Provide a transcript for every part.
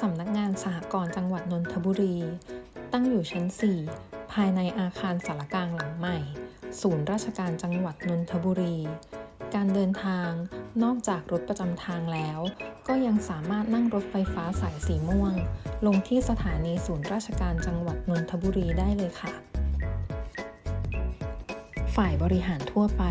สำนักงานสหกรณ์จังหวัดนนทบุรี ตั้งอยู่ชั้น 4 ภายในอาคารสารกลางหลังใหม่ ศูนย์ราชการจังหวัดนนทบุรี การเดินทางนอกจากรถประจำทางแล้ว ก็ยังสามารถนั่งรถไฟฟ้าสายสีม่วง ลงที่สถานีศูนย์ราชการจังหวัดนนทบุรีได้เลยค่ะ ฝ่ายบริหารทั่วไป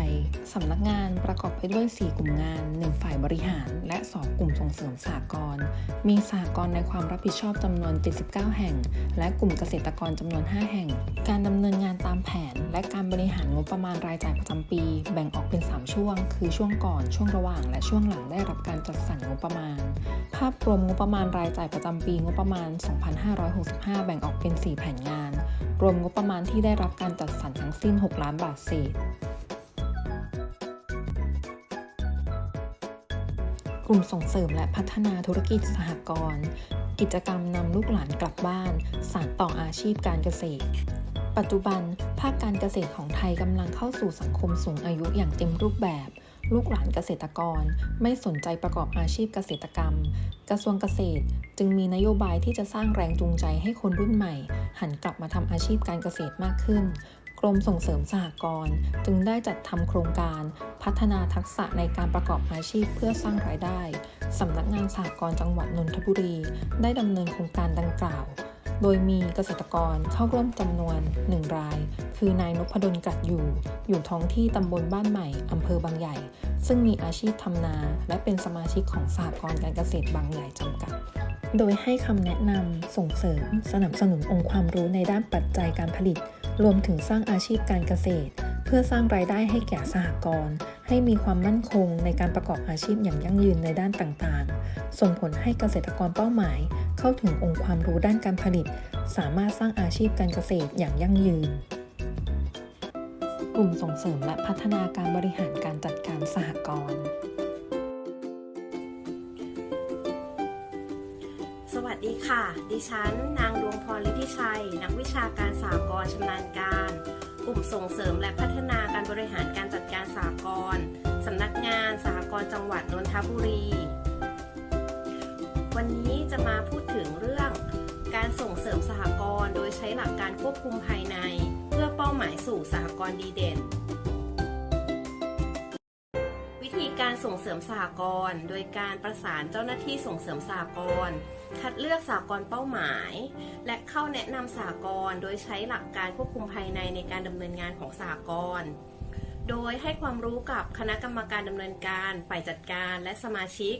สำนักงานประกอบไปด้วย 4 กลุ่มงาน 1 ฝ่ายบริหาร และ 2 กลุ่มส่งเสริมสหกรณ์มีสหกรณ์ในความรับผิดชอบจำนวน 79 แห่ง และกลุ่มเกษตรกรจำนวน 5 แห่ง การดำเนินงานตามแผน และการบริหารงบประมาณรายจ่ายประจำปี แบ่งออกเป็น 3 ช่วง คือช่วงก่อน ช่วงระหว่าง และช่วงหลังได้รับการจัดสรรงบประมาณ ภาพรวมงบประมาณรายจ่ายประจำปีงบประมาณ 2565 แบ่งออกเป็น 4 แผนงาน รวมงบประมาณที่ได้รับการจัดสรรทั้งสิ้น 6 ล้านบาทเศษ กลุ่มส่งเสริมและพัฒนาธุรกิจสหกรณ์ กิจกรรมนำลูกหลานกลับบ้าน สานต่ออาชีพการเกษตร ปัจจุบันภาคการเกษตรของไทยกำลังเข้าสู่สังคมสูงอายุอย่างเต็มรูปแบบ ลูกหลานเกษตรกร ไม่สนใจประกอบอาชีพเกษตรกรรม กระทรวงเกษตรจึงมีนโยบายที่จะสร้างแรงจูงใจให้คนรุ่นใหม่ หันกลับมาทำอาชีพการเกษตรมากขึ้น กรมส่งเสริมสหกรณ์จึงได้จัดทำโครงการ พัฒนาทักษะในการประกอบอาชีพเพื่อสร้างรายได้สำนักงานสหกรณ์จังหวัดนนทบุรี ได้ดำเนินโครงการดังกล่าว โดยมีเกษตรกรเข้าร่วมจำนวน 1 ราย คือนายนพดลกัดอยู่ อยู่ท้องที่ตำบลบ้านใหม่อำเภอบางใหญ่ ซึ่งมีอาชีพทำนา และเป็นสมาชิกของสหกรณ์การเกษตรบางใหญ่จำกัด โดยให้คำแนะนำส่งเสริม สนับสนุนองค์ความรู้ในด้านปัจจัยการผลิต รวมถึงสร้างอาชีพการเกษตร เพื่อสร้างรายได้ให้แก่สหกรณ์ ให้มีความมั่นคงในการประกอบอาชีพอย่างยั่งยืนในด้านต่างๆ ส่งผลให้เกษตรกรเป้าหมาย เข้าถึงองค์ความรู้ด้านการผลิต สามารถสร้างอาชีพการเกษตรอย่างยั่งยืน กลุ่มส่งเสริมและพัฒนาการบริหารการจัดการสหกรณ์สวัสดีค่ะ ดิฉัน นางดวงพรฤทธิชัย นักวิชาการสากลชำนาญการ กลุ่มส่งเสริมและพัฒนาการบริหารการจัดการสากลสำนักงานสหกรณ์จังหวัดนนทบุรี วันนี้จะมาพูดถึงเรื่องการส่งเสริมสหกรณ์โดยใช้หลักการควบคุมภายใน เพื่อเป้าหมายสู่สหกรณ์ดีเด่น ส่งเสริมสหกรณ์โดยการประสานเจ้าหน้าที่ส่งเสริมสหกรณ์คัดเลือกสหกรณ์เป้าหมาย และเข้าแนะนำสหกรณ์โดยใช้หลักการควบคุมภายในในการดำเนินงานของสหกรณ์โดยให้ความรู้กับคณะกรรมการดำเนินการฝ่ายจัดการและสมาชิก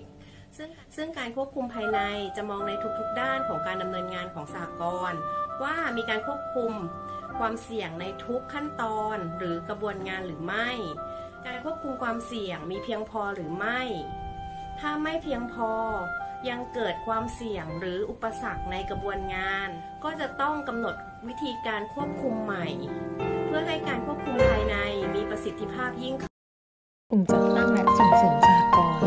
ซึ่งซึ่งการควบคุมภายในจะมองในทุกๆ ด้านของการดำเนินงานของสหกรณ์ว่ามีการควบคุมความเสี่ยงในทุกขั้นตอนหรือกระบวนงานหรือไม่ การควบคุมความเสี่ยงมีเพียงพอหรือไม่ ถ้าไม่เพียงพอยังเกิดความเสี่ยงหรืออุปสรรคในกระบวนงาน ก็จะต้องกำหนดวิธีการควบคุมใหม่ เพื่อให้การควบคุมภายในมีประสิทธิภาพยิ่งขึ้นกลุ่มจัดตั้งและส่งเสริมสหกรณ์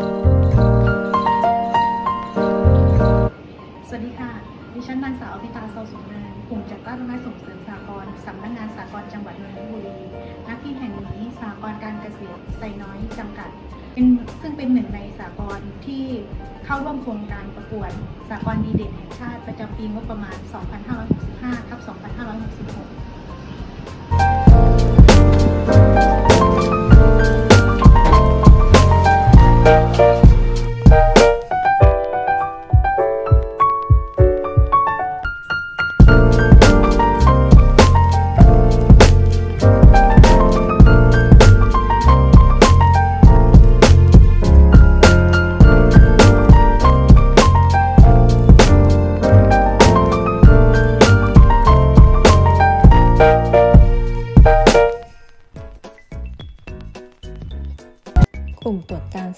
สวัสดีค่ะ ดิฉันนางสาวอภิตาเซาสูงเนินกลุ่มจัดตั้งและส่งเสริมสากรสำนักงานสากรจังหวัดนนทบุรีณที่แห่งนี้สากรการเกษตรไซน้อยจำกัดเป็นซึ่งเป็นหนึ่งในสากรที่เข้าร่วมโครงการประกวดสากรดีเด่นแห่งชาติประจำปีงบประมาณ 2565ทับ2566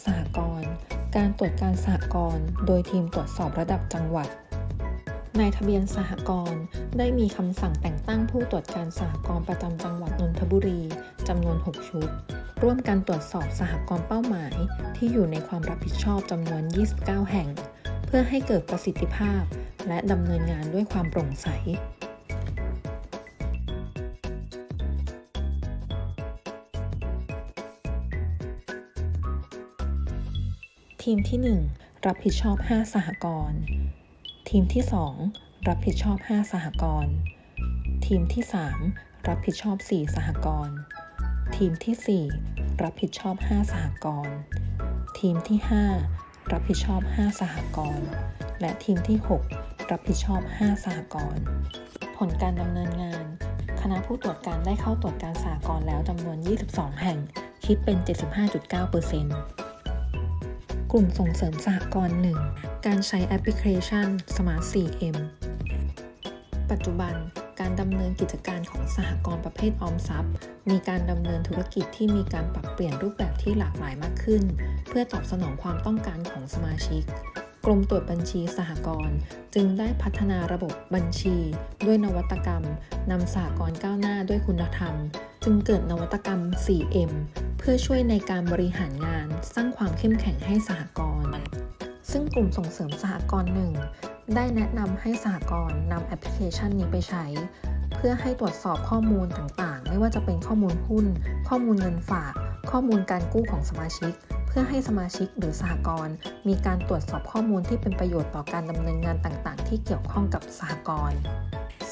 สหกรณ์ การตรวจการสหกรณ์โดยทีมตรวจสอบระดับจังหวัด นายทะเบียนสหกรณ์ได้มีคำสั่งแต่งตั้งผู้ตรวจการสหกรณ์ประจำจังหวัดนนทบุรีจำนวน 6 ชุด ร่วมกันตรวจสอบสหกรณ์เป้าหมาย ที่อยู่ในความรับผิดชอบจำนวน 29 แห่ง เพื่อให้เกิดประสิทธิภาพ และดำเนินงานด้วยความโปร่งใส ทีมที่ 1 รับผิดชอบ 5 สหกรณ์ ทีมที่ 2 รับผิดชอบ 5 สหกรณ์ ทีมที่ 3 รับผิดชอบ 4 สหกรณ์ ทีมทีสี่ 4 รับผิดชอบ 5 สหกรณ์ ทีมที่ 5 รับผิดชอบ 5 สหกรณ์ และทีมที่ 6 รับผิดชอบ 5 สหกรณ์ ผลการดำเนินงาน คณะผู้ตรวจการได้เข้าตรวจการสหกรณ์แล้วจำนวน 22 แห่ง คิดเป็น 75.9% กลุ่มส่งเสริมสหกรณ์หนึ่งการใช้แอปพลิเคชัน Smart 4M ปัจจุบันการดำเนินกิจการของสหกรณ์ประเภทออมทรัพย์ มีการดำเนินธุรกิจที่มีการปรับเปลี่ยนรูปแบบที่หลากหลายมากขึ้น เพื่อตอบสนองความต้องการของสมาชิก กรมตรวจบัญชีสหกรณ์จึงได้พัฒนาระบบบัญชี ด้วยนวัตกรรมนำสหกรณ์ก้าวหน้าด้วยคุณธรรม จึงเกิดนวัตกรรม 4M พื่อช่วยในการบริหารงานสร้างความเข้มแข็งให้สหกรณ์ซึ่งกลุ่มส่งเสริมสหกรณ์หนึ่งได้แนะนำให้สหกรณ์นำแอปพลิเคชันนี้ไปใช้ เพื่อให้ตรวจสอบข้อมูลต่างๆ ไม่ว่าจะเป็นข้อมูลหุ้น ข้อมูลเงินฝาก ข้อมูลการกู้ของสมาชิก เพื่อให้สมาชิกหรือสหกรณ์มีการตรวจสอบข้อมูลที่เป็นประโยชน์ต่อการดำเนินงานต่างๆ ที่เกี่ยวข้องกับสหกรณ์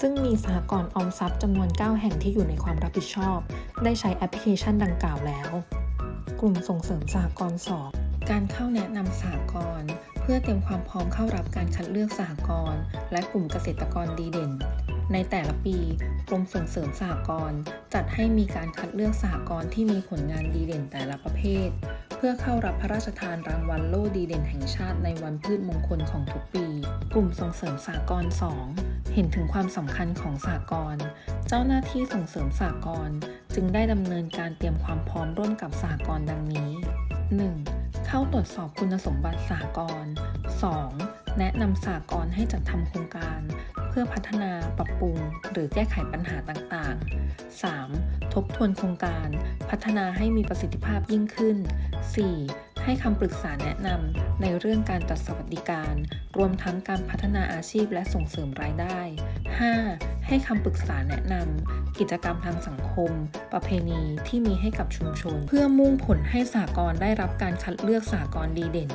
ซึ่งมีสหกรณ์ออมทรัพย์จำนวน 9 แห่งที่อยู่ในความรับผิดชอบ ได้ใช้แอปพลิเคชันดังกล่าวแล้ว กลุ่มส่งเสริมสหกรณ์2การเข้าแนะนำสหกรณ์เพื่อเตรียมความพร้อมเข้ารับการคัดเลือกสหกรณ์และกลุ่มเกษตรกรดีเด่น ในแต่ละปีกรมส่งเสริมสหกรณ์จัดให้มีการคัดเลือกสหกรณ์ที่มีผลงานดีเด่นแต่ละประเภท พื่อเข้ารับพระราชทานรางวัลโล่ดีเด่นแห่งชาติในวันพืชมงคลของทุกปี กลุ่มส่งเสริมสหกรณ์2เห็นถึงความสำคัญของสหกรณ์เจ้าหน้าที่ส่งเสริมสหกรณ์จึงได้ดำเนินการเตรียมความพร้อมร่วมกับสหกรณ์ดังนี้ 1. เข้าตรวจสอบคุณสมบัติสหกรณ์ 2. แนะนำสหกรณ์ให้จัดทำโครงการ เพื่อพัฒนาปรับปรุง หรือแก้ไขปัญหาต่างๆ 3. ทบทวนโครงการ พัฒนาให้มีประสิทธิภาพยิ่งขึ้น 4. ให้คำปรึกษาแนะนำในเรื่องการจัดสวัสดิการ รวมทั้งการพัฒนาอาชีพและส่งเสริมรายได้ 5. ให้คำปรึกษาแนะนำกิจกรรมทางสังคม ประเพณีที่มีให้กับชุมชน เพื่อมุ่งผลให้สหกรณ์ได้รับการคัดเลือกสหกรณ์ดีเด่น